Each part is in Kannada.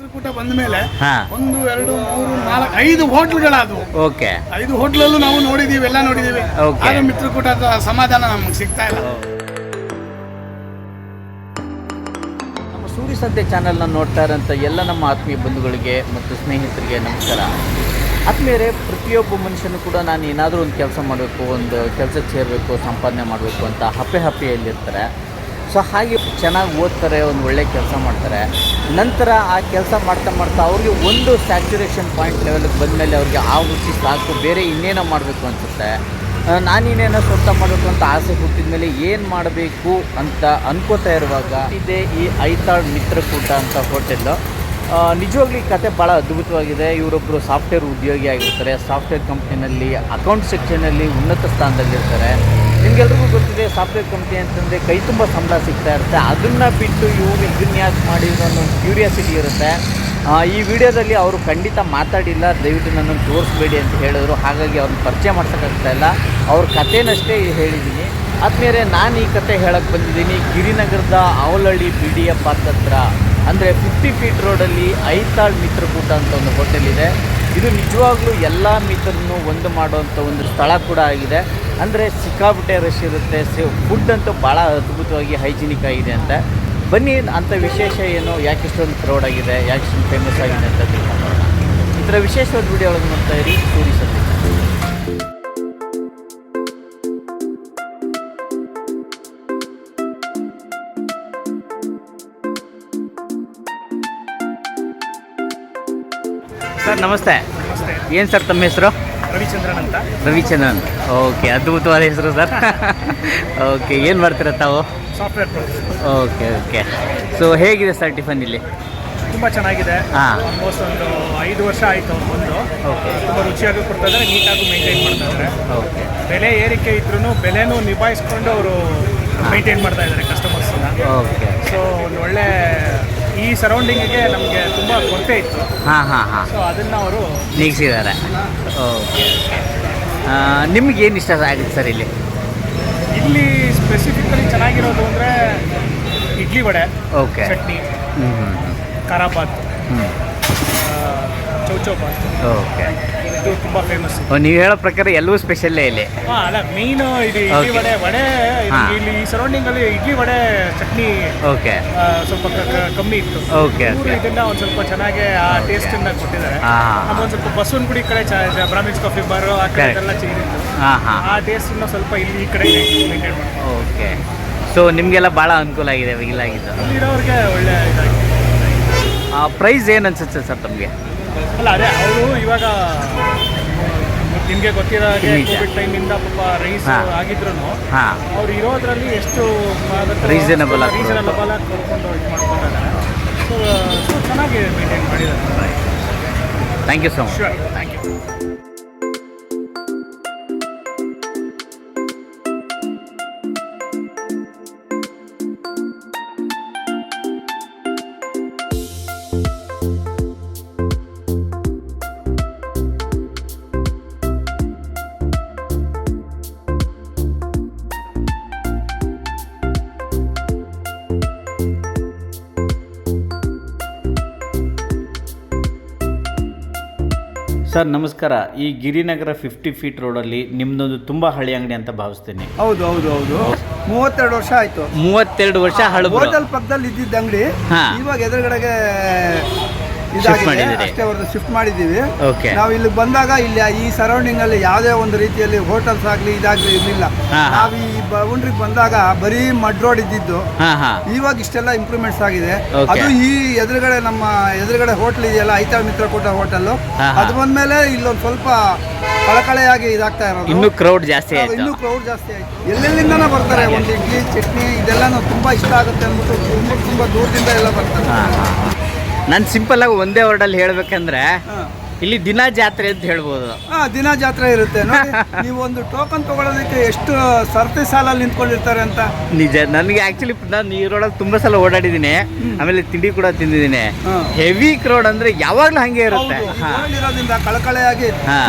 ಚಿತ್ರಕೂಟ ಬಂದ ಮೇಲೆ ಒಂದು ಎರಡು ಮೂರು ನಾಲ್ಕು ಐದು ಹೋಟ್ಲ್ಗಳಾದವು. ಓಕೆ. ಐದು ಹೋಟ್ಲಲ್ಲೂ ನಾವು ನೋಡಿದೀವಿ ಎಲ್ಲ ನೋಡಿದೀವಿ. ಆದ್ರೆ ಮಿತ್ರಕೂಟದ ಸಮಾಧಾನ ನಮ್ಗೆ ಸಿಗ್ತಾ ಇಲ್ಲ. ನಮ್ಮ ಸೂರಿ ಸಂತೆ ಚಾನೆಲ್ನ ನೋಡ್ತಾ ಇರೋಂಥ ಎಲ್ಲ ನಮ್ಮ ಆತ್ಮೀಯ ಬಂಧುಗಳಿಗೆ ಮತ್ತು ಸ್ನೇಹಿತರಿಗೆ ನಮಸ್ಕಾರ. ಆದ್ಮೇಲೆ ಪ್ರತಿಯೊಬ್ಬ ಮನುಷ್ಯನು ಕೂಡ ನಾನು ಏನಾದರೂ ಒಂದು ಕೆಲಸ ಮಾಡಬೇಕು ಒಂದು ಕೆಲಸಕ್ಕೆ ಸೇರಬೇಕು ಸಂಪಾದನೆ ಮಾಡಬೇಕು ಅಂತ ಹಪ್ಪೆ ಹಪ್ಪೆಯಲ್ಲಿರ್ತಾರೆ. ಸೊ ಹಾಗೆ ಚೆನ್ನಾಗಿ ಓದ್ತಾರೆ, ಒಂದು ಒಳ್ಳೆ ಕೆಲಸ ಮಾಡ್ತಾರೆ. ನಂತರ ಆ ಕೆಲಸ ಮಾಡ್ತಾ ಮಾಡ್ತಾ ಅವ್ರಿಗೆ ಒಂದು ಸ್ಯಾಚುರೇಷನ್ ಪಾಯಿಂಟ್ ಲೆವೆಲ್ಗೆ ಬಂದಮೇಲೆ ಅವ್ರಿಗೆ ಆ ಹುಚ್ಚಿ ಸಾಕು, ಬೇರೆ ಇನ್ನೇನೋ ಮಾಡಬೇಕು ಅನಿಸುತ್ತೆ. ನಾನಿನ್ನೇನೋ ಸ್ವಂತ ಮಾಡಬೇಕು ಅಂತ ಆಸೆ ಹುಟ್ಟಿದ ಮೇಲೆ ಏನು ಮಾಡಬೇಕು ಅಂತ ಅನ್ಕೋತಾ ಇರುವಾಗ ಇದೆ ಈ ಐತಾಳ್ ಮಿತ್ರಕೂಟ ಅಂತ ಹೋಟೆಲ್ಲು ನಿಜವಾಗ್ಲೂ ಈ ಕತೆ ಭಾಳ ಅದ್ಭುತವಾಗಿದೆ. ಇವರೊಬ್ಬರು ಸಾಫ್ಟ್ವೇರ್ ಉದ್ಯೋಗಿ ಆಗಿರ್ತಾರೆ. ಸಾಫ್ಟ್ವೇರ್ ಕಂಪ್ನಿನಲ್ಲಿ ಅಕೌಂಟ್ ಸೆಕ್ಷನಲ್ಲಿ ಉನ್ನತ ಸ್ಥಾನದಲ್ಲಿರ್ತಾರೆ. ನಿಮಗೆಲ್ರಿಗೂ ಗೊತ್ತಿದೆ ಸಾಫ್ಟ್ವೇರ್ ಕಂಪ್ನಿ ಅಂತಂದರೆ ಕೈ ತುಂಬ ಸಂಬಳ ಸಿಗ್ತಾ ಇರುತ್ತೆ. ಅದನ್ನು ಬಿಟ್ಟು ಇವರು ಇದನ್ನ ಯಾಕೆ ಮಾಡಿದ್ರು ಅನ್ನೋ ಒಂದು ಕ್ಯೂರಿಯಾಸಿಟಿ ಇರುತ್ತೆ. ಈ ವಿಡಿಯೋದಲ್ಲಿ ಅವರು ಖಂಡಿತ ಮಾತಾಡಿಲ್ಲ. ದಯವಿಟ್ಟು ನನ್ನನ್ನು ತೋರಿಸ್ಬೇಡಿ ಅಂತ ಹೇಳಿದ್ರು. ಹಾಗಾಗಿ ಅವ್ರನ್ನ ಪರಿಚಯ ಮಾಡ್ಸೋಕ್ಕಾಗ್ತಾ ಇಲ್ಲ. ಅವ್ರ ಕಥೆನಷ್ಟೇ ಹೇಳಿದ್ದೀನಿ ಆದ್ಮೇಲೆ ನಾನು ಈ ಕತೆ ಹೇಳಕ್ಕೆ ಬಂದಿದ್ದೀನಿ. ಗಿರಿನಗರದ ಅವಲಹಳ್ಳಿ ಬಿ ಡಿ ಎಫ್ ಹತ್ರ ಅಂದರೆ ಫಿಫ್ಟಿ ಫೀಟ್ ರೋಡಲ್ಲಿ ಐತಾಳ್ ಮಿತ್ರಕೂಟ ಅಂತ ಒಂದು ಹೋಟೆಲ್ ಇದೆ. ಇದು ನಿಜವಾಗ್ಲೂ ಎಲ್ಲ ಮಿತ್ರನ್ನು ಒಂದು ಮಾಡುವಂಥ ಒಂದು ಸ್ಥಳ ಕೂಡ ಆಗಿದೆ. ಅಂದರೆ ಸಿಕ್ಕಾಪಟ್ಟೆ ರಶ್ ಇರುತ್ತೆ. ಸೇ ಫುಡ್ ಅಂತೂ ಭಾಳ ಅದ್ಭುತವಾಗಿ ಹೈಜಿನಿಕ್ ಆಗಿದೆ ಅಂತ. ಬನ್ನಿ ಅಂಥ ವಿಶೇಷ ಏನು, ಯಾಕೆ ಇಷ್ಟೊಂದು ಕ್ರೌಡ್ ಆಗಿದೆ, ಯಾಕೆ ಇಷ್ಟೊಂದು ಫೇಮಸ್ ಆಗಿದೆ ಅಂತ ತಿಳ್ಕೊಂಡು ಥರ ವಿಶೇಷವಾದ ವಿಡಿಯೋ ಒಳಗೆ ನೋಡ್ತಾ ಇರಿ ಸರ್ ನಮಸ್ತೆ. ಏನ್ ಸರ್ ತಮ್ಮ ಹೆಸರು? ರವಿಚಂದ್ರನ್ ಅಂತ. ರವಿಚಂದ್ರನ್. ಓಕೆ ಅದ್ಭುತವಾದ ಹೆಸರು ಸರ್. ಓಕೆ ಏನು ಮಾಡ್ತೀರಾ ತಾವು? Software okay okay. ಸೊ ಹೇಗಿದೆ ಸರ್ ಟಿಫನ್ ಇಲ್ಲಿ? ತುಂಬಾ ಚೆನ್ನಾಗಿದೆ. ಆಲ್ಮೋಸ್ಟ್ ಒಂದು ಐದು ವರ್ಷ ಆಯ್ತು ಅವ್ರು ಬಂದು. ಓಕೆ. ತುಂಬಾ ರುಚಿಯಾಗಿ ಕೊಡ್ತಾ ಇದ್ದಾರೆ ನೀಟಾಗಿ ಮೇಂಟೈನ್ ಮಾಡ್ತಾ ಇದ್ದಾರೆ. ಓಕೆ. ಬೆಲೆ ಏರಿಕೆ ಇದ್ರೂ ಬೆಲೆನೂ ನಿಭಾಯಿಸ್ಕೊಂಡು ಅವರು ಮೇಂಟೈನ್ ಮಾಡ್ತಾ ಇದ್ದಾರೆ ಕಸ್ಟಮರ್ಸ್ ಓಕೆ. ಸೊ ಒಂದು ಒಳ್ಳೆ ಈ ಸರೌಂಡಿಂಗಿಗೆ ನಮಗೆ ತುಂಬ ಕೊರತೆ ಇತ್ತು. ಹಾಂ ಹಾಂ ಹಾಂ. ಸೊ ಅದನ್ನು ಅವರು ನೀಗಿಸಿದ್ದಾರೆ. ಓಕೆ ನಿಮ್ಗೆ ಏನು ಇಷ್ಟ ಆಗುತ್ತೆ ಸರ್ ಇಲ್ಲಿ? ಇಲ್ಲಿ ಸ್ಪೆಸಿಫಿಕಲಿ ಚೆನ್ನಾಗಿರೋದು ಅಂದರೆ ಇಡ್ಲಿ ವಡೆ ಓಕೆ ಚಟ್ನಿ ಹ್ಞೂ ಹ್ಞೂ ಖಾರ ಬಾತ್ ಹ್ಞೂ ಚೌಚೌಬಾತ್ ಓಕೆ ಇದು ತುಂಬ ಫೇಮಸ್ ನೀವು ಹೇಳೋ ಪ್ರಕಾರ ಎಲ್ಲವೂ ಸ್ಪೆಷಲ್ಲೇ ಇಲ್ಲಿ? ಹಾಂ ಅಲ್ಲ ಮೀನು ಇದು ಇಡ್ಲಿ Okay. ವಡೆ ವಡೆ ಇದು ಹಾ. ಇಲ್ಲಿ ಈ ಸರೌಂಡಿಂಗಲ್ಲಿ ಇಡ್ಲಿ ವಡೆ ಚಟ್ನಿ ಓಕೆ ಆ, ಸ್ವಲ್ಪ ಕ- ಕ- ಕಮ್ಮಿ ಇತ್ತು. ಓಕೆ ಇವರು ಇದನ್ನ ಒಂದು ಸ್ವಲ್ಪ ಚೆನ್ನಾಗಿ ಆ ಟೇಸ್ಟ್ ಟೇಸ್ಟನ್ನ ಕೊಟ್ಟಿದ್ದಾರೆ. ಅದು ಒಂದು ಸ್ವಲ್ಪ ಬಸವನಗುಡಿ ಕಡೆ ಬ್ರಾಹ್ಮಿನ್ಸ್ ಕಾಫಿ ಬಾರ್ ಆ ಕಡೆ Correct. ಎಲ್ಲ ಚೆನ್ನಾಗಿತ್ತು ಹಾಂ ಹಾಂ. ಆ ಟೇಸ್ಟನ್ನ ಸ್ವಲ್ಪ ಇಲ್ಲಿ ಈ ಕಡೆ ಮೇಂಟೈನ್ ಮಾಡ್ತಾರೆ. ಓಕೆ ಸೊ ನಿಮಗೆಲ್ಲ ಭಾಳ ಅನುಕೂಲ ಆಗಿದೆ ಇಲ್ಲಾಗಿದ್ದು. ಇಲ್ಲಿರೋರಿಗೆ ಒಳ್ಳೆ ಇದಾಗಿದೆ. ಪ್ರೈಸ್ ಏನು ಅನ್ಸುತ್ತೆ ಸರ್ ತಮಗೆ? ಅಲ್ಲ ಅದೇ ಅವರು ಇವಾಗ ನಿಮಗೆ ಗೊತ್ತಿರೋ ಹಾಗೆ ನಿಜ. ಕೋವಿಡ್ ಟೈಮಿಂದ ಪಾಪ ರೈಸ್ ಹಾ. ಆಗಿದ್ರು ಹಾ. ಅವ್ರು ಇರೋದ್ರಲ್ಲಿ ಎಷ್ಟು Reasonable ಆಗಿ ರೀಸನಬಲ್ ಆಗಿ ಕೊಡ್ಕೊಂಡು ಇದು ಮಾಡ್ಕೊಂಡಿದ್ದಾರೆ ಸೊ ಚೆನ್ನಾಗಿ ಮೇಂಟೈನ್ ಮಾಡಿದ್ದಾರೆ thank you so much sure thank you sir ನಮಸ್ಕಾರ. ಈ ಗಿರಿನಗರ ಫಿಫ್ಟಿ ಫೀಟ್ ರೋಡಲ್ಲಿ ನಿಮ್ದೊಂದು ತುಂಬಾ ಹಳೆ ಅಂಗಡಿ ಅಂತ ಭಾವಿಸ್ತೀನಿ. ಹೌದು ಹೌದು ಹೌದು. ಮೂವತ್ತೆರಡು ವರ್ಷ ಆಯ್ತು. ಮೂವತ್ತೆರಡು ವರ್ಷ ಹಳಬರು. ಹೋಟೆಲ್ ಪಕ್ಕದಲ್ಲಿ ಇದ್ದಿದ್ದ ಅಂಗಡಿ ಹಾ. ಇವಾಗ ಎದುರುಗಡೆಗೆ ಮಾಡಿದ್ದೀರಿ. ಅಷ್ಟೇ ಅವ್ರದ್ದು ಶಿಫ್ಟ್ ಮಾಡಿದ್ದೀವಿ. ಓಕೆ ನಾವು ಇಲ್ಲಿ ಬಂದಾಗ ಇಲ್ಲಿ ಈ ಸರೌಂಡಿಂಗ್ ಅಲ್ಲಿ ಯಾವುದೇ ಒಂದು ರೀತಿಯಲ್ಲಿ ಹೋಟೆಲ್ಸ್ ಆಗಲಿ ಇದಾಗಲಿ ಇರಲಿಲ್ಲ. ನಾವು ಈ ಬೌಂಡ್ರಿಗೆ ಬಂದಾಗ ಬರೀ ಮಡ್ ರೋಡ್ ಇದ್ದಿದ್ದು. ಇವಾಗ ಇಷ್ಟೆಲ್ಲ ಇಂಪ್ರೂವ್ಮೆಂಟ್ಸ್ ಆಗಿದೆ. ಅದು ಈ ಎದುರುಗಡೆ ನಮ್ಮ ಎದುರುಗಡೆ ಹೋಟೆಲ್ ಇದೆಯಲ್ಲ ಐತಾಳ್ ಮಿತ್ರಕೂಟ ಹೋಟೆಲ್ ಹಾ, ಹಾ. ಅದು ಬಂದ್ಮೇಲೆ ಇಲ್ಲೊಂದು ಸ್ವಲ್ಪ ಕಳಕಳೆಯಾಗಿ ಇದಾಗ್ತಾ ಇರೋದು. ಇನ್ನೂ ಕ್ರೌಡ್ ಜಾಸ್ತಿ ಆಯ್ತು. ಇನ್ನು ಕ್ರೌಡ್ ಜಾಸ್ತಿ ಆಯ್ತು. ಎಲ್ಲೆಲ್ಲಿಂದನೂ ಬರ್ತಾರೆ ಒಂದು ಇಡ್ಲಿ ಚಟ್ನಿ ಇದೆಲ್ಲ ತುಂಬಾ ಇಷ್ಟ ಆಗುತ್ತೆ ಅಂದ್ಬಿಟ್ಟು ತುಂಬ ತುಂಬಾ ದೂರದಿಂದ ಎಲ್ಲ ಬರ್ತಾರೆ. ನಾನು ಸಿಂಪಲ್ಲಾಗಿ ಒಂದೇ ವರ್ಡಲ್ಲಿ ಹೇಳ್ಬೇಕಂದ್ರೆ. ಇಲ್ಲಿ ದಿನ ಜಾತ್ರೆ ಅಂತ ಹೇಳ್ಬೋದು. ಹಾ ದಿನ ಜಾತ್ರೆ ಇರುತ್ತೆ. ನೋಡಿ ನೀವು ಒಂದು ಟೋಕನ್ ತಗೊಳ್ಳೋದಕ್ಕೆ ಎಷ್ಟು ಸರ್ತಿ ಸಾಲಲ್ಲಿ ನಿಂತ್ಕೊಂಡಿರ್ತಾರೆ ಅಂತ. ನಿಜ ನನಗೆ ಆಕ್ಚುಲಿ ನಾನು ಈರೊಳಗೆ ತುಂಬಾ ಸಲ ಓಡಾಡಿದ್ದೀನಿ. ಆಮೇಲೆ ತಿಂಡಿ ಕೂಡ ತಿಂದಿದ್ದೀನಿ. ಹೆವಿ ಕ್ರೌಡ್ ಅಂದ್ರೆ ಯಾವಾಗ್ಲೂ ಹಾಗೆ ಇರುತ್ತೆ. ಊರಲ್ಲಿರೋದ್ರಿಂದ ಕಳಕಳೆಯಾಗಿ ಹಾ.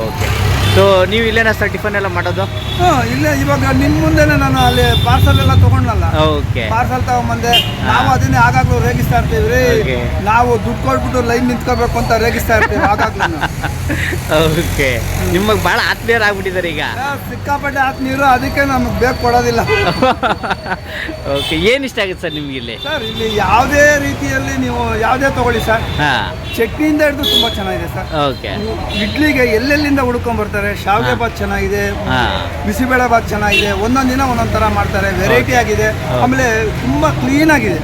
ಓಕೆ ಸೊ ನೀವು ಇಲ್ಲೇನ ಸರ್ ಟಿಫನ್ ಎಲ್ಲ ಮಾಡೋದು? ಹ್ಞೂ ಇಲ್ಲೇ ಇವಾಗ ನಿಮ್ಮ ಮುಂದೆನೆ ನಾನು ಅಲ್ಲಿ ಪಾರ್ಸಲ್ ಎಲ್ಲ ತಗೊಂಡಲ್ಲ. ಓಕೆ ಪಾರ್ಸಲ್ ತಗೊಂಬಂದೆ ನಾವು ಅದನ್ನೇ ಆಗಾಗ್ಲೂ ರೇಗಿಸ್ತಾ ಇರ್ತೀವಿ ರೀ. ನಾವು ದುಡ್ಡು ಕೊಟ್ಬಿಟ್ಟು ಲೈನ್ ನಿಂತ್ಕೋಬೇಕು ಅಂತ ರೇಗಿಸ್ತಾ ಇರ್ತೀವಿ ಆಗಾಗ್ಲೂ ಓಕೆ ನಿಮಗೆ ಭಾಳ ಆತ್ಮೀಯರಾಗ್ಬಿಟ್ಟಿದ್ದಾರೆ ಈಗ. ಸಿಕ್ಕಾಪಟ್ಟೆ ಆತ್ಮೀಯರು ಅದಕ್ಕೆ ನಮಗೆ ಬೇಕು ಕೊಡೋದಿಲ್ಲ. ಓಕೆ ಏನು ಇಷ್ಟ ಆಗುತ್ತೆ ಸರ್ ನಿಮ್ಗೆ ಇಲ್ಲಿ? ಸರ್ ಇಲ್ಲಿ ಯಾವುದೇ ರೀತಿಯಲ್ಲಿ ನೀವು ಯಾವುದೇ ತಗೊಳ್ಳಿ ಸರ್. ಹಾಂ. ಚಟ್ನಿಯಿಂದ ಹಿಡಿದು ತುಂಬ ಚೆನ್ನಾಗಿದೆ ಸರ್. ಓಕೆ ಇಡ್ಲಿಗೆ ಎಲ್ಲೆಲ್ಲಿಂದ ಹುಡ್ಕೊಂಡ್ ಬರ್ತಾರೆ ಶಾವಿಗೆ ಬಾತ್ ಚೆನ್ನಾಗಿದೆ ಬಿಸಿಬೇಳೆ ಬಾತ್ ಚೆನ್ನಾಗಿದೆ ಒಂದೊಂದು ದಿನ ಒಂದೊಂದು ಥರ ಮಾಡ್ತಾರೆ ವೆರೈಟಿ ಆಗಿದೆ. ಆಮೇಲೆ ತುಂಬ ಕ್ಲೀನ್ ಆಗಿದೆ.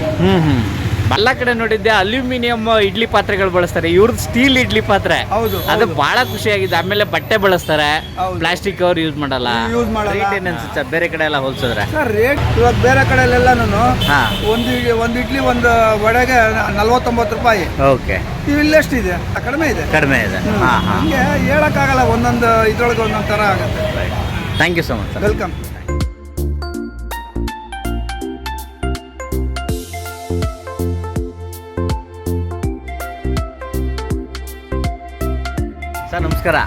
ಎಲ್ಲ ಕಡೆ ನೋಡಿದ್ದೆ ಅಲ್ಯೂಮಿನಿಯಂ ಇಡ್ಲಿ ಪಾತ್ರೆಗಳು ಬಳಸ್ತಾರೆ. ಇವ್ರದ್ದು ಸ್ಟೀಲ್ ಇಡ್ಲಿ ಪಾತ್ರೆ. ಹೌದು, ಅದು ಬಹಳ ಖುಷಿ ಆಗಿದೆ ಆಮೇಲೆ ಬಟ್ಟೆ ಬಳಸ್ತಾರೆ. ಪ್ಲಾಸ್ಟಿಕ್ ಕವರ್ ಯೂಸ್ ಮಾಡಲ್ಲ. ಯೂಸ್ ಏನ್ ಅನ್ಸುತ್ತೆ? ಬೇರೆ ಕಡೆ ಎಲ್ಲ ಹೋಲ್ಸಿದ್ರೆ? ರೇಟ್ ಇವಾಗ ಬೇರೆ ಕಡೆಯಲ್ಲೆಲ್ಲನೂ ಹಾ. ಒಂದು ಇಡ್ಲಿ- ಒಂದು ಇಡ್ಲಿ ಒಂದು ವಡೆಗೆ ನಲ್ವತ್ತೊಂಬತ್ತು ರೂಪಾಯಿ. ಓಕೆ. ಇಲ್ಲೆಷ್ಟಿದೆ. ಕಡಿಮೆ ಇದೆ. ಕಡಿಮೆ ಇದೆ. ಹ್ಮ್. ಹಾ ಹಾಂ. ಹಂಗೆ ಹೇಳಕ್ಕಾಗಲ್ಲ ಒಂದೊಂದು ಇದ್ರೊಳಗೆ ಒಂದೊಂದು ಥರ ಆಗುತ್ತೆ. Thank you so much sir welcome ನಮಸ್ಕಾರ.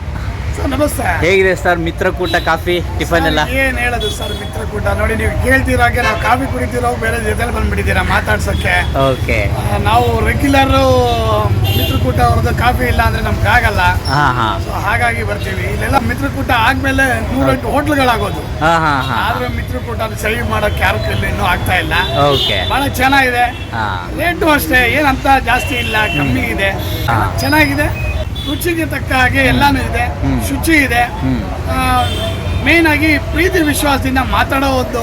ಸರ್ ನಮಸ್ತೆ. ಹೇಗಿದೆ ಸರ್ ಮಿತ್ರಕೂಟ ಕಾಫಿ ಟಿಫನ್ ಎಲ್ಲ? ಏನ್ ಹೇಳೋದು ಸರ್ ಮಿತ್ರಕೂಟ ನೋಡಿ ನೀವು ಕೇಳ್ತಿರಾಗೆ ನಾವು ಕಾಫಿ ಕುಡಿತಿರೋ ಬೇರೆ ಜೊತೆಲಿ ಬಂದ್ಬಿಟ್ಟಿದ್ದೀರಾ ಮಾತಾಡ್ಸೋಕ್ಕೆ? ಓಕೆ. ನಾವು ರೆಗ್ಯುಲರ್ ಮಿತ್ರಕೂಟ ಅವ್ರದ್ದು ಕಾಫಿ ಇಲ್ಲ ಅಂದ್ರೆ ನಮ್ಗೆ ಆಗಲ್ಲ. ಹಾಗಾಗಿ ಬರ್ತೀವಿ. ಇಲ್ಲೆಲ್ಲ ಮಿತ್ರಕೂಟ ಆದ್ಮೇಲೆ ನೂರೆಂಟು ಹೋಟ್ಲ್ಗಳಾಗೋದು. ಹಾ ಹಾ ಹಾ. ಆದ್ರೆ ಮಿತ್ರಕೂಟ ಸೇವ್ ಮಾಡೋಕೆ ಯಾರು ಕೈಲಿ ಇನ್ನೂ ಆಗ್ತಾ ಇಲ್ಲ. ಓಕೆ. ಬಹಳ ಚೆನ್ನಾಗಿದೆ. ಹಾಂ. ರೇಟು ಅಷ್ಟೇ. ಏನಂತ ಜಾಸ್ತಿ ಇಲ್ಲ ಕಮ್ಮಿ ಇದೆ. ಹಾ. ಚೆನ್ನಾಗಿದೆ. ರುಚಿಗೆ ತಕ್ಕ ಹಾಗೆ ಎಲ್ಲಾನು ಇದೆ. ಶುಚಿ ಇದೆ ಮೇನ್ ಆಗಿ ಪ್ರೀತಿ ವಿಶ್ವಾಸದಿಂದ ಮಾತಾಡೋ ಒಂದು.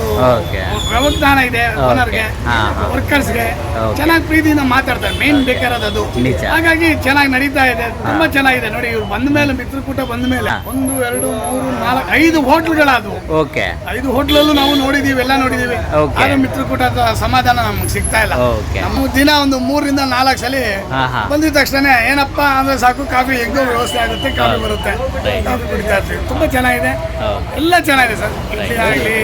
ವ್ಯವಧಾನ ಇದೆ. ಓನರ್ಗೆ. ವರ್ಕರ್ಸ್ಗೆ ಚೆನ್ನಾಗಿ ಪ್ರೀತಿಯಿಂದ ಮಾತಾಡ್ತಾರೆ. ಮೇನ್ ಬೇಕಾರದ್ದು ಅದು ಹಾಗಾಗಿ ಚೆನ್ನಾಗಿ ನಡೀತಾ ಇದೆ. ತುಂಬಾ ಚೆನ್ನಾಗಿದೆ. ನೋಡಿ ಇವ್ರು ಬಂದ ಮೇಲೆ ಮಿತ್ರಕೂಟ ಬಂದ ಮೇಲೆ. ಒಂದು ಎರಡು ಮೂರು ನಾಲ್ಕು ಐದು ಹೋಟ್ಲ್ಗಳಾದವು. ಓಕೆ ಐದು ಹೋಟ್ಲಲ್ಲೂ ನಾವು ನೋಡಿದೀವಿ ಎಲ್ಲ ನೋಡಿದೀವಿ. ಆದ್ರೆ ಮಿತ್ರಕೂಟದ ಸಮಾಧಾನ ನಮ್ಗೆ ಸಿಗ್ತಾ ಇಲ್ಲ. ನಮ್ಮ ದಿನ ಒಂದು ಮೂರರಿಂದ ನಾಲ್ಕು ಸಲ. ಬಂದಿದ ತಕ್ಷಣ ಏನಪ್ಪಾ ಅಂದ್ರೆ ಸಾಕು ಕಾಫಿ ಹೆಂಗೋ ವ್ಯವಸ್ಥೆ ಆಗುತ್ತೆ ಕಾಫಿ ಬರುತ್ತೆ. ಕಾಫಿ ಕುಡಿತಾ ಇರ್ತೀವಿ. ತುಂಬಾ ಚೆನ್ನಾಗಿದೆ. ಎಲ್ಲ ಚೆನ್ನಾಗಿದೆ ಸರ್. ಇಡ್ಲಿ ಆಗಲಿ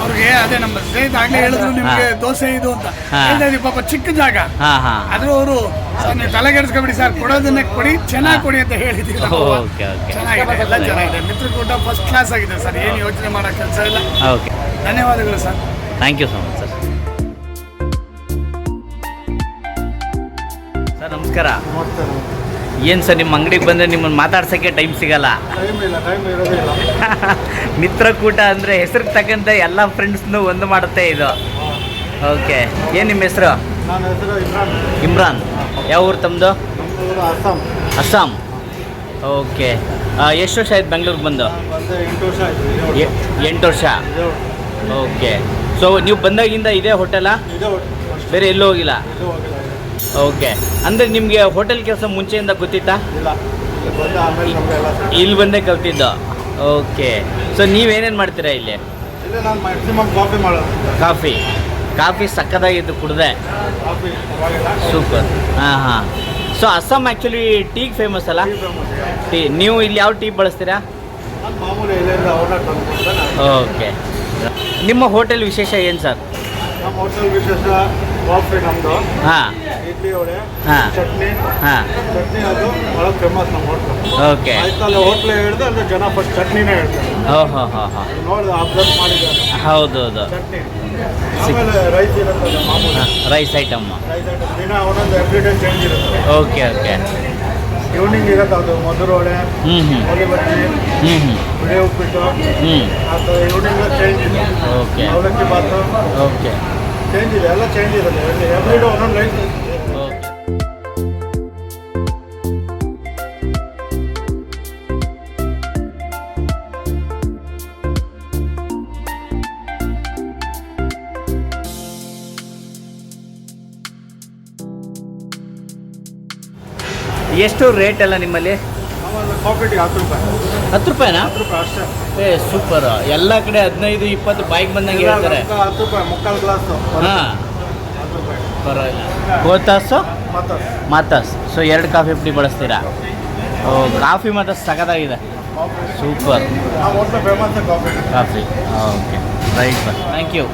ಅವ್ರಿಗೆ ಅದೇ ನಮ್ಮ ಸ್ನೇಹಿತ ಆಗ್ಲೇ ಹೇಳಿದ್ರು ನಿಮಗೆ ದೋಸೆ ಇದು ಅಂತ. ಹಾ. ಹೇಳ್ತಾ ಇದೀವಿ ಪಾಪ ಚಿಕ್ಕ ಜಾಗ. ಹಾಂ ಹಾಂ. ಆದ್ರೂ ಅವರು ಸರ್ ನೀವು ತಲೆಗೆಡಿಸ್ಕೊಬಿಡಿ ಸರ್ ಕೊಡೋದನ್ನೇ ಕೊಡಿ ಚೆನ್ನಾಗಿ ಕೊಡಿ ಅಂತ ಓಕೆ ಚೆನ್ನಾಗಿದೆ ಎಲ್ಲ ಚೆನ್ನಾಗಿದೆ. ಮಿತ್ರಕೂಟ ಫಸ್ಟ್ ಕ್ಲಾಸ್ ಆಗಿದೆ ಸರ್ ಏನು ಯೋಚನೆ ಮಾಡೋ ಕೆಲಸ ಇಲ್ಲ. ಓಕೆ. ಧನ್ಯವಾದಗಳು sir. Thank you so much sir sir ನಮಸ್ಕಾರ. ಏನು ಸರ್ ನಿಮ್ಮ ಅಂಗಡಿಗೆ ಬಂದರೆ ನಿಮ್ಮನ್ನು ಮಾತಾಡ್ಸೋಕ್ಕೆ ಟೈಮ್ ಸಿಗಲ್ಲ? ಮಿತ್ರಕೂಟ ಅಂದರೆ ಹೆಸರಿಗೆ ತಕ್ಕಂತೆ ಎಲ್ಲ ಫ್ರೆಂಡ್ಸ್ನು ಒಂದು ಮಾಡುತ್ತೆ ಇದು. ಓಕೆ ಏನು ನಿಮ್ಮ ಹೆಸರು? ಹೆಸರು ಇಮ್ರಾನ್. ಯಾವ ಊರು ತಮ್ಮದು ಅಸ್ಸಾಂ. ಅಸ್ಸಾಂ. ಓಕೆ ಎಷ್ಟು ವರ್ಷ ಆಯ್ತು ಬೆಂಗ್ಳೂರಿಗೆ ಬಂದು? ಎಂಟು ವರ್ಷ ಓಕೆ ಸೊ ನೀವು ಬಂದಾಗಿಂದ ಇದೇ ಹೋಟೆಲಾ ಬೇರೆ ಎಲ್ಲೂ ಹೋಗಿಲ್ಲ. ಓಕೆ. ಅಂದರೆ ನಿಮಗೆ ಹೋಟೆಲ್ ಕೆಲಸ ಮುಂಚೆಯಿಂದ ಗೊತ್ತಿತ್ತಾ? ಇಲ್ಲ. ಇಲ್ಲಿ ಬಂದು ಆಮೇಲೆ ನಮಗೆ ಎಲ್ಲ ಸೆಟ್ ಇಲ್ಲಿ ಬಂದೇ ಕಲ್ತಿದ್ದು. ಓಕೆ. ಸೊ ನೀವೇನೇನು ಮಾಡ್ತೀರಾ ಇಲ್ಲಿ? ಇಲ್ಲೇ ನಾನು ಮ್ಯಾಕ್ಸಿಮಮ್ ಕಾಫಿ ಮಾಡೋದು. ಕಾಫಿ. ಕಾಫಿ ಸಕ್ಕದಾಗಿದ್ದು ಕುಡ್ದೆ. ಕಾಫಿ ಪರವಾಗಿಲ್ಲ. ಸೂಪರ್. ಹಾಂ ಹಾಂ. ಸೊ ಅಸ್ಸಾಂ ಆ್ಯಕ್ಚುಲಿ ಟೀಗೆ ಫೇಮಸ್ ಅಲ್ಲ? ಟೀ ನೀವು ಇಲ್ಲಿ ಯಾವ ಟೀ ಬಳಸ್ತೀರಾ? ನಾನು ಮಾಮೂಲಿ ಇಲ್ಲಿಂದ ಅವ್ರನ್ನ ತಂದು ಕೊಡ್ತೇನೆ ಓಕೆ. ನಿಮ್ಮ ಹೋಟೆಲ್ ವಿಶೇಷ ಏನು ಸರ್? ನಮ್ಮ ಹೋಟೆಲ್ ವಿಶೇಷ ಕಾಫಿ ನಮ್ಮದು ಹಾಂ. ಇಡ್ಲಿ ವಡೆ ಹಾ. ಚಟ್ನಿ. ಹಾಂ. ಚಟ್ನಿ ಅದು ಭಾಳ ಫೇಮಸ್ ನಮ್ಮ ಹೋಟ್ಲು ಓಕೆ ಆಯ್ತು ಅಲ್ಲಿ ಹೋಟ್ಲೇ ಹೇಳಿದೆ ಅಲ್ಲಿ ಜನ ಫಸ್ಟ್ ಚಟ್ನಿನೇ ಹೇಳ್ತಾರೆ. ಓ ಹೋ ಹೋ ಹೋ. ನೋಡಿ ಅಬ್ಸರ್ವ್ ಮಾಡಿದ್ದಾರೆ. ಹೌದು ಹೌದು. ಚಟ್ನಿ. ಆಮೇಲೆ ರೈಸ್ ಇರುತ್ತಲ್ಲ ಮಾಮೂಲಿ. ರೈಸ್ ಐಟಮ್ ರೈಸ್ ಐಟಮ್ ದಿನ ಒಂದೊಂದು ಎವ್ರಿ ಡೇ ಚೇಂಜ್ ಇರುತ್ತೆ. ಓಕೆ ಓಕೆ ಈವ್ನಿಂಗ್ ಇರುತ್ತೆ ಅದು ಮಧುರೋಡೆ ಹ್ಞೂ ಹ್ಞೂ ಹೋಳಿ ಬಜ್ಜಿ ಹ್ಞೂ ಹ್ಞೂ ಬಿಳಿ ಉಪ್ಪಿಟ್ಟು ಹ್ಞೂ ಅದು ಇವ್ನಿಂಗ್ ಚೇಂಜ್ ಇದೆ. ಓಕೆ ಅವಲಕ್ಕಿ ಬಾತು ಓಕೆ ಚೇಂಜ್ ಇದೆ ಎಲ್ಲ ಚೇಂಜ್ ಇದೆ. ಎವ್ರಿ ಡೇ ಒಂದೊಂದು ರೈಸ್ ಎಷ್ಟು ರೇಟ್ ಎಲ್ಲ ನಿಮ್ಮಲ್ಲಿ? ಹತ್ತು ರೂಪಾಯಿ. ಹತ್ತು ರೂಪಾಯಿನಾ? ಹತ್ತು ರೂಪಾಯಿ ಅಷ್ಟೇ. ಏ ಸೂಪರ್ ಎಲ್ಲ ಕಡೆ ಹದಿನೈದು ಇಪ್ಪತ್ತು ಬೈಕ್ ಬಂದಂಗೆ ಹೇಳ್ತಾರೆ. ಹತ್ತು ರೂಪಾಯಿ ಮುಕ್ಕಾಲು ಗ್ಲಾಸು ಹಾಂ ಹತ್ತು ರೂಪಾಯಿ ಪರವಾಗಿಲ್ಲ. ಗೋತಾಸು? ಮತ್ತು ಮಾತಾಸ್. ಸೊ ಎರಡು ಕಾಫಿ ಪುಡಿ ಬಳಸ್ತೀರಾ? ಓ ಕಾಫಿ ಮಾತ್ರ ಸಖತ್ತಾಗಿದೆ. Super coffee. Okay right sir thank you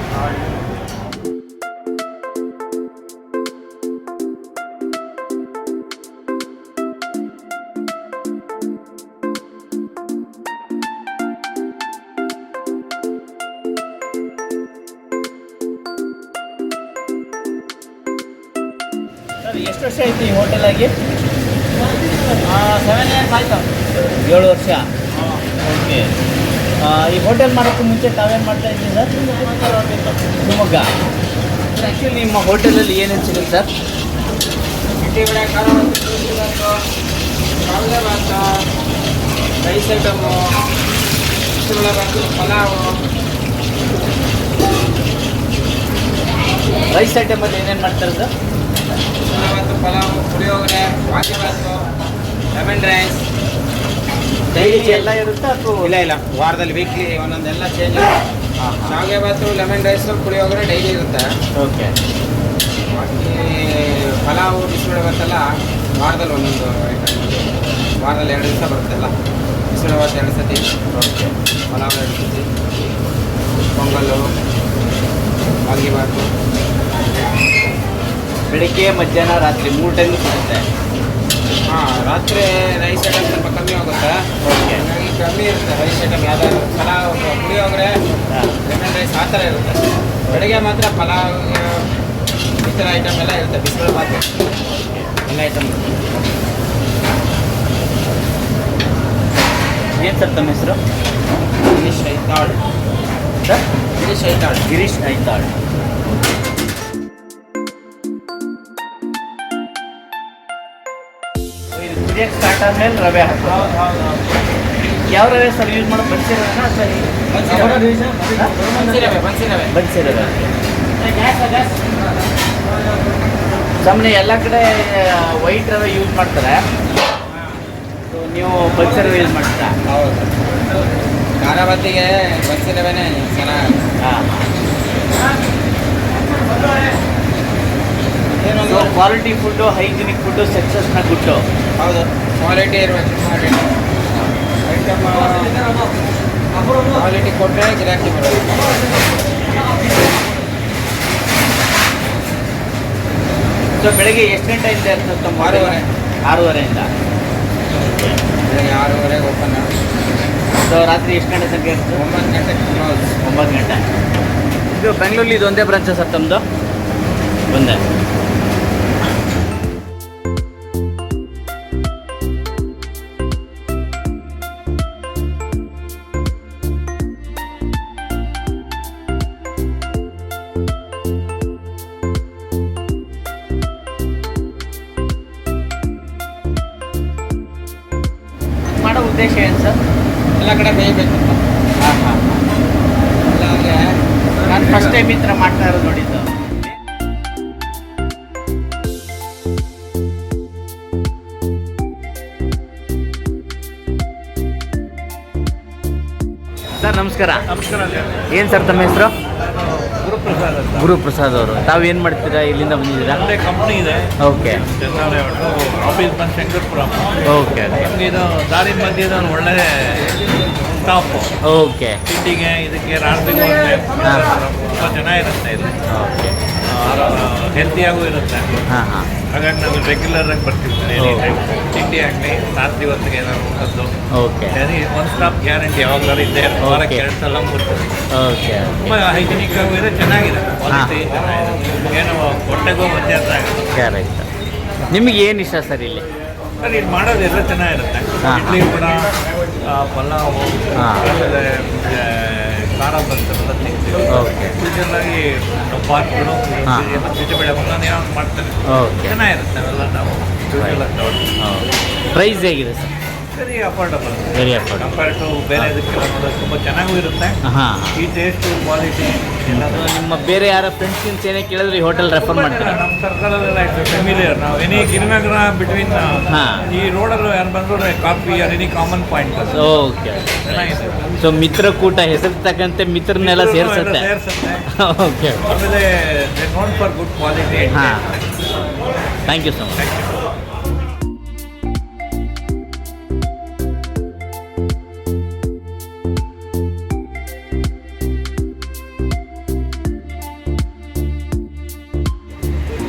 sir ಎಷ್ಟು ವರ್ಷ ಆಯ್ತು ಈ ಸೆವೆನ್ ಇಯರ್ಸ್ ಆಯ್ತು. ಏಳು ವರ್ಷ? ಓಕೆ ಈ ಹೋಟೆಲ್ ಮಾಡೋಕ್ಕೂ ಮುಂಚೆ ತಾವೇನು ಮಾಡ್ತಾ ಇದ್ದೀವಿ ಸರ್? ಶಿವಮೊಗ್ಗ. ಆ್ಯಕ್ಚುಲಿ ನಿಮ್ಮ ಹೋಟೆಲಲ್ಲಿ ಏನೇನು ಸಿಗುತ್ತೆ ಸರ್? ಖಾರ ಭಾತ ರೈಸ್ ಐಟಮು ಬಿಸಿಬೇಳೆ ಭಾತು ಪಲಾವು. ರೈಸ್ ಐಟಮಲ್ಲಿ ಏನೇನು ಮಾಡ್ತಾರೆ ಸರ್? ಬಿಸಿಬೇಳೆ ಪಲಾವ್ ಪುಳಿಯೋಗರೆ ವಾಂಗಿಭಾತು ಲೆಮನ್ ರೈಸ್ ಡೈಲಿ ಎಲ್ಲ ಇರುತ್ತಾ ಅಥವಾ ಇಲ್ಲ ಇಲ್ಲ. ವಾರದಲ್ಲಿ ವೀಕ್ಲಿ ಒಂದೊಂದೆಲ್ಲ ಚೇಂಜ್ ಶಾವಿಗೆ ಭಾತು ಲೆಮನ್ ರೈಸು ಪುಳಿಯೋಗರೆ ಡೈಲಿ ಇರುತ್ತೆ. ಓಕೆ ಪಲಾವು ಬಿಸಿಬೇಳೆ ಭಾತೆಲ್ಲ ವಾರದಲ್ಲಿ ಒಂದೊಂದು ಐಟಮ್ ವಾರದಲ್ಲಿ ಎರಡು ದಿವಸ ಬರುತ್ತಲ್ಲ ಬಿಸಿಬೇಳೆ ಭಾತ್ ಎರಡು ಸತಿ ಓಕೆ ಪಲಾವ್ ಎರಡು ಸತಿ ಪೊಂಗಲ್ಲು ವಾಂಗಿಭಾತು ಬೆಳಿಗ್ಗೆ ಮಧ್ಯಾಹ್ನ ರಾತ್ರಿ ಮೂರು ಟೈಮ್ ಸಿಗುತ್ತೆ. ಹಾಂ ರಾತ್ರಿ ರೈಸ್ ಐಟಮ್ ಸ್ವಲ್ಪ ಕಮ್ಮಿ ಆಗುತ್ತೆ. ಓಕೆ ಹಾಗಾಗಿ ಕಮ್ಮಿ ಇರುತ್ತೆ ರೈಸ್ ಐಟಮ್ ಯಾವ್ದಾದ್ರು. ಪಲಾವ್ ಪುಳಿಯೋಗರೆ ಲೆಮನ್ ರೈಸ್ ಆ ಥರ ಇರುತ್ತೆ. ಬೆಳಿಗ್ಗೆ ಮಾತ್ರ ಪಲಾವ್ ಈ ಥರ ಐಟಮ್ ಎಲ್ಲ ಇರುತ್ತೆ ಬಿಸಿಬೇಳೆ ಮಾತ್ರ. ಎಲ್ಲ ಐಟಮ್ ಏನು ಸರ್ ತಮ್ಮ ಹೆಸರು? ಗಿರೀಶ್ ಐತಾಳ್. ಸರ್ ಗಿರೀಶ್ ಐತಾಳ್. ಗಿರೀಶ್ ಐತಾಳ್. ಕುದಿಯಕ್ಕೆ ಸ್ಟಾರ್ಟ್ ಆದ್ಮೇಲೆ ರವೆ ಹಾಕೋದು ಯಾವ ರವೆ ಸರ್ ಯೂಸ್ ಮಾಡೋದು? ಬನ್ಸಿ ರವೆನಾ ಅಥವಾ ಬನ್ಸಿ ರವೆ. ಸಾಮಾನ್ಯ ಎಲ್ಲ ಕಡೆ ವೈಟ್ ರವೆ ಯೂಸ್ ಮಾಡ್ತಾರೆ. ನೀವು ಬನ್ಸಿ ರವೆ ಯೂಸ್ ಮಾಡ್ತೀರಾ? ಹೌದು. ಖಾರ ಭಾತಿಗೆ ಬನ್ಸಿ ರವೆನೇ ಚೆನ್ನಾಗಿ. ಹಾಂ. So quality food hygienic food ಸಕ್ಸಸ್ನ food ಹೌದು. ಕ್ವಾಲಿಟಿ ಇರಬೇಕು ಕ್ವಾಲಿಟಿ ಐಟಮ್ ಕ್ವಾಲಿಟಿ ಕೊಟ್ಟರೆ ಗಿರಾಕಿ ಬರೋದು. ಸೊ ಬೆಳಗ್ಗೆ ಎಷ್ಟು ಗಂಟೆಯಿಂದ ಇರ್ತದೆ ತಮ್ಮ ಆರೂವರೆ. ಆರೂವರೆಯಿಂದ. ಬೆಳಗ್ಗೆ ಆರೂವರೆಗೆ ಓಪನ್ ಸೊ ರಾತ್ರಿ ಎಷ್ಟು ಗಂಟೆ ತನಕ ಇರ್ತದೆ ಒಂಬತ್ತು ಗಂಟೆ ಒಂಬತ್ತು ಗಂಟೆ. ಇದು ಬೆಂಗಳೂರಲ್ಲಿ ಇದು ಒಂದೇ ಬ್ರಾಂಚಸ್ ಸರ್ ತಮ್ಮದು ಒಂದೇ. ಸರ್ ಎಲ್ಲ ಕಡೆ ಬೇಯಬೇಕು ಹಾಂ ಹಾಂ ಎಲ್ಲ ಅಂದರೆ ನಾನು ಫಸ್ಟ್ ಟೈಮ್ ಈ ಥರ ಮಾಡ್ತಾ ಇರೋದು ನೋಡಿದ್ದು ಸರ್ ನಮಸ್ಕಾರ. ನಮಸ್ಕಾರ ಏನು ಸರ್ ತಮ್ಮ ಹೆಸರು? ಗುರುಪ್ರಸಾದ್ ಅಂತ. ಗುರುಪ್ರಸಾದ್ ಅವರು. ತಾವು ಏನು ಮಾಡ್ತೀರಾ? ಇಲ್ಲಿಂದ ಬಂದಿದ್ದೀರಾ? ನಮ್ಮದೇ ಕಂಪ್ನಿ ಇದೆ. ಓಕೆ ಆಫೀಸ್ ಬಂದು ಓಕೆ. ನಮ್ಗೆ ಇದು ದಾರಿ ಮಧ್ಯದ ಒಂದು ಒಳ್ಳೆ ಸ್ಟಾಪು ಓಕೆ. ತಿಂಡಿಗೆ ಇದಕ್ಕೆ ರಾತ್ರಿಗೆ ತುಂಬ ಚೆನ್ನಾಗಿರುತ್ತೆ ಇದು ಓಕೆ. ಹೆಲ್ತಿಯಾಗೂ ಇರುತ್ತೆ. ಹಾಂ ಹಾಂ. ಹಾಗಾಗಿ ನಾವು ರೆಗ್ಯುಲರ್ ಆಗಿ ಟೈಮ್ ತಿಂಡಿ ಆಗಲಿ ರಾತ್ರಿ ಹೊತ್ತಿಗೆ ಏನಾದ್ರು ಊಟದ್ದು ಓಕೆ. ಒನ್ ಸ್ಟಾಪ್ ಗ್ಯಾರಂಟಿ ಯಾವಾಗಲಾರು ಇದ್ದೇ. ವಾರಕ್ಕೆ. ಎರಡು ಸಲ ಓಕೆ. ತುಂಬ ಹೈಜಿನಿಕ್ ಆಗೂ ಇದೆ ಚೆನ್ನಾಗಿದೆ. ಕ್ವಾಲಿಟಿ ಚೆನ್ನಾಗಿದೆ. ಏನೋ ಹೊಟ್ಟೆಗೂ ಮಧ್ಯಾಹ್ನ ಆಗುತ್ತೆ ಕರೆಕ್ಟ್ ನಿಮಗೆ ಏನು ಇಷ್ಟ ಸರ್ ಇಲ್ಲಿ? ಸರ್ ಇದು ಮಾಡೋದೆಲ್ಲ ಚೆನ್ನಾಗಿರುತ್ತೆ. ಹಾ. ಇಡ್ಲಿ ಕೂಡ ಪಲಾವು ಹಾ. ಆಮೇಲೆ ಆ, ಖಾರ ಬರ್ತವೆಲ್ಲ ತಿಂತೀವಿ ಓಕೆ. ಯೂಶಲಾಗಿ ಬಾತ್ಗಳು ಹಾ. ಬಿಸಿಬೇಳೆ ಒಂದೊಂದು ಏನೋ ಒಂದು ಮಾಡ್ತಾರೆ ಚೆನ್ನಾಗಿರುತ್ತೆ ಅವೆಲ್ಲ ನಾವು. ಯೂಶಲ್ ಆಗಿ ಪ್ರೈಸ್ ಹೇಗಿದೆ ಸರ್? ಸರಿ affordable very afford compare to ಬೇರೆ ಇದಕ್ಕೆಲ್ಲ ನೋಡೋದು ತುಂಬ ಚೆನ್ನಾಗೂ ಇರುತ್ತೆ. ಹಾಂ. ಈ ಟೇಸ್ಟು ಕ್ವಾಲಿಟಿ ಎಲ್ಲದೂ ನಿಮ್ಮ ಬೇರೆ ಯಾರ ಫ್ರೆಂಡ್ಸ್ ಗಿನ್ಸ್ ಏನೇ ಕೇಳಿದ್ರೆ ಈ ಹೋಟೆಲ್ ರೆಫರ್ ಮಾಡ್ತಾರೆ? ನಮ್ಮ ಸರ್ಕಲಲ್ಲೆಲ್ಲ ಇಟ್ಸ್ ಫೆಮಿಲಿಯರ್ ನಾವು ಎನಿ ಗಿರಿನಗರ ಬಿಟ್ವೀನ್ ಹಾ. ಈ ರೋಡಲ್ಲೂ ಯಾರು ಬಂದ್ರು coffee or any common point ಅದು ಓಕೆ ಚೆನ್ನಾಗಿದೆ ಸೊ ಮಿತ್ರಕೂಟ ಹೆಸರು ತಕ್ಕಂತೆ ಮಿತ್ರನ್ನೆಲ್ಲ ಸೇರಿಸುತ್ತೆ? ಸೇರ್ಸುತ್ತೆ. ಓಕೆ ಆಮೇಲೆ ನೋನ್ ಫಾರ್ ಗುಡ್ ಕ್ವಾಲಿಟಿ ಹಾಂ. Thank you so much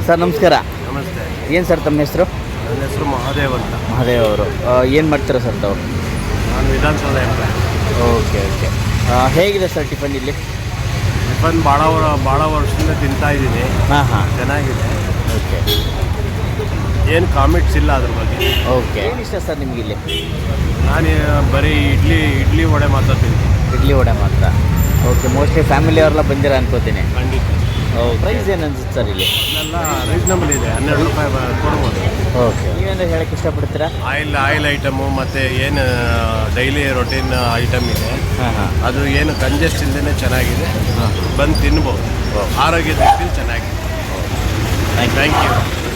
sir ನಮಸ್ಕಾರ. ನಮಸ್ತೆ. ಏನು ಸರ್ ತಮ್ಮ ಹೆಸರು? ನನ್ನ ಹೆಸರು ಮಹಾದೇವ್ ಅಂತ. ಮಹಾದೇವ್ ಅವರು. ಏನು ಮಾಡ್ತೀರಾ ಸರ್ ತಾವು? ನಾನು ವಿಧಾನಸೌಧ ಎಂಪ್ಲಾಯ್ ಓಕೆ ಓಕೆ. ಹೇಗಿದೆ ಸರ್ ಟಿಫನ್ ಇಲ್ಲಿ? ಟಿಫನ್ ಭಾಳ ಭಾಳ ವರ್ಷದಿಂದ ತಿಂತಾ ಇದ್ದೀನಿ. ಹಾಂ ಹಾಂ. ಚೆನ್ನಾಗಿದೆ. ಓಕೆ. ಏನು ಕಾಮೆಂಟ್ಸ್ ಇಲ್ಲ ಅದ್ರ ಬಗ್ಗೆ. ಓಕೆ. ಏನು ಇಷ್ಟ ಸರ್ ನಿಮ್ಗೆ ಇಲ್ಲಿ? ನಾನು ಬರೀ ಇಡ್ಲಿ ಇಡ್ಲಿ ವಡೆ ಮಾತಾಡ್ತೀನಿ ಇಡ್ಲಿ ವಡೆ ಮಾತ್ರ. ಓಕೆ ಮೋಸ್ಟ್ಲಿ ಫ್ಯಾಮಿಲಿ ಅವರೆಲ್ಲ ಬಂದಿರ ಅನ್ಕೋತೀನಿ. ಖಂಡಿತ. ಪ್ರೈಸ್ ಏನು ಅನ್ಸುತ್ತೆ ಸರ್ ಇಲ್ಲಿ? ಇದೆಲ್ಲ ರೀಸನಬಲ್ ಇದೆ. ಹನ್ನೆರಡು ರೂಪಾಯಿ ಬ- ಕೊಡ್ಬೋದು. ಓಕೆ ನೀವೇನು ಹೇಳಕ್ಕೆ ಇಷ್ಟಪಡ್ತೀರಾ? ಆಯಿಲ್ ಆಯಿಲ್ ಐಟಮು ಮತ್ತು ಏನು ಡೈಲಿ ರೊಟೀನ್ ಐಟಮ್ ಇದೆ. ಹಾಂ ಹಾಂ. ಅದು ಏನು ಕಂಜೆಸ್ಟ್ ಇಲ್ಲದೇ ಚೆನ್ನಾಗಿದೆ. ಬಂದು ತಿನ್ಬೋದು. ಆರೋಗ್ಯ ದೃಷ್ಟಿಲಿ ಚೆನ್ನಾಗಿದೆ. ಥ್ಯಾಂಕ್ ಯು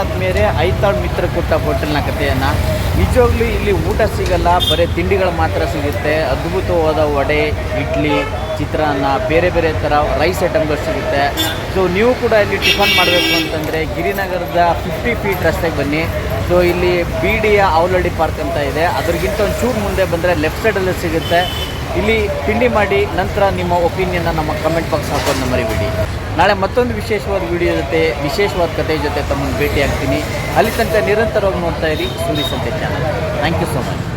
ಆದ್ಮೇಲೆ ಐತಾಳ್ ಮಿತ್ರ ಕೊಟ್ಟ ಹೋಟೆಲ್ನ ಕಥೆಯನ್ನು. ನಿಜವಾಗ್ಲೂ ಇಲ್ಲಿ ಊಟ ಸಿಗಲ್ಲ, ಬರೀ ತಿಂಡಿಗಳು ಮಾತ್ರ ಸಿಗುತ್ತೆ. ಅದ್ಭುತವಾದ ವಡೆ, ಇಡ್ಲಿ, ಚಿತ್ರಾನ್ನ, ಬೇರೆ ಬೇರೆ ಥರ ರೈಸ್ ಐಟಮ್ಗಳು ಸಿಗುತ್ತೆ. ಸೊ ನೀವು ಕೂಡ ಇಲ್ಲಿ ಟಿಫನ್ ಮಾಡಬೇಕು ಅಂತಂದರೆ ಗಿರಿನಗರದ ಫಿಫ್ಟಿ ಫೀಟ್ ರಸ್ತೆಗೆ ಬನ್ನಿ. ಸೊ ಇಲ್ಲಿ ಬಿ ಡಿಯ ಔಲಳ್ಳಿ ಪಾರ್ಕ್ ಅಂತ ಇದೆ. ಅದ್ರಿಗಿಂತ ಒಂದು ಚೂರು ಮುಂದೆ ಬಂದರೆ ಲೆಫ್ಟ್ ಸೈಡಲ್ಲಿ ಸಿಗುತ್ತೆ. ಇಲ್ಲಿ ತಿಂಡಿ ಮಾಡಿ, ನಂತರ ನಿಮ್ಮ ಒಪಿನಿಯನ್ನ ನಮ್ಮ ಕಮೆಂಟ್ ಬಾಕ್ಸ್ ಹಾಕೋದನ್ನ ಮರಿಬೇಡಿ. ನಾಳೆ ಮತ್ತೊಂದು ವಿಶೇಷವಾದ ವಿಡಿಯೋ ಜೊತೆ, ವಿಶೇಷವಾದ ಕಥೆ ಜೊತೆ ತಮ್ಮನ್ನು ಭೇಟಿಯಾಗ್ತೀನಿ. ಅಲ್ಲಿ ತನಕ ನಿರಂತರವಾಗಿ ನೋಡ್ತಾ ಇರಿ Suri Santhe channel thank you so much